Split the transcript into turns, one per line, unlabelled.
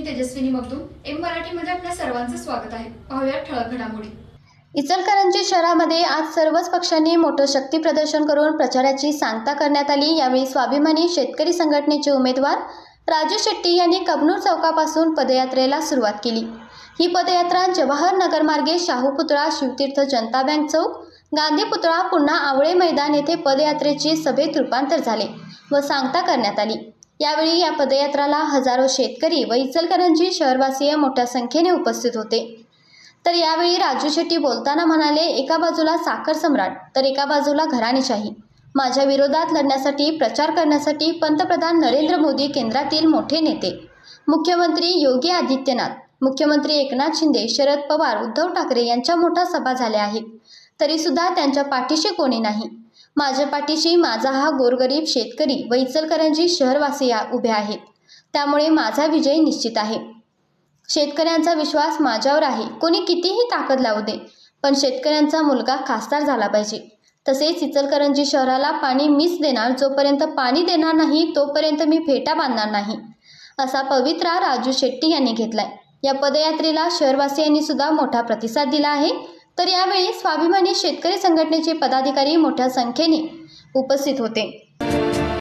मी Tejaswini Magdum M मराठीमध्ये आपल्या सर्वांचं स्वागत आहे. पाहूया ठळक घडामोडी.
इचलकरंजी शहरामध्ये आज सर्वच पक्षांनी मोठं शक्ती प्रदर्शन करून प्रचाराची सांगता करण्यात आली. यावेळी स्वाभिमानी शेतकरी संघटनेचे उमेदवार राजू शेट्टी यांनी कबनूर चौकापासून पदयात्रेला सुरुवात केली. ही पदयात्रा जवाहर नगर मार्गे शाहू पुतळा शिवतीर्थ जनता बँक चौक गांधी पुतळा पुन्हा आवळे मैदान येथे पदयात्रेचे सभेत रूपांतर झाले व सांगता करण्यात आली. यावेळी या पदयात्राला हजारो शेतकरी व इचलकरंजी शहरवासीय मोठ्या संख्येने उपस्थित होते. तर यावेळी राजू शेट्टी बोलताना म्हणाले एका बाजूला साखर सम्राट तर एका बाजूला घराणेशाही. माझ्या विरोधात लढण्यासाठी प्रचार करण्यासाठी पंतप्रधान नरेंद्र मोदी केंद्रातील मोठे नेते. मुख्यमंत्री योगी आदित्यनाथ मुख्यमंत्री एकनाथ शिंदे शरद पवार उद्धव ठाकरे यांच्या मोठ्या सभा झाल्या आहेत. तरीसुद्धा त्यांच्या पाठीशी कोणी नाही. माझ्या पाठीशी माझा हा गोरगरीब शेतकरी व इचलकरंजी शहरवासी या उभे आहेत. त्यामुळे माझा विजय निश्चित आहे. शेतकऱ्यांचा विश्वास माझ्यावर आहे. कोणी कितीही ताकद लावू दे पण शेतकऱ्यांचा मुलगा खासदार झाला पाहिजे. तसेच इचलकरंजी शहराला पाणी मीच देणार जोपर्यंत पाणी देणार नाही तोपर्यंत मी फेटा बांधणार नाही असा पवित्रा राजू शेट्टी यांनी घेतलाय. या पदयात्रेला शहरवासियांनी सुद्धा मोठा प्रतिसाद दिला आहे. तर यावेळी स्वाभिमानी शेतकरी संघटनेचे पदाधिकारी मोठ्या संख्येने उपस्थित होते.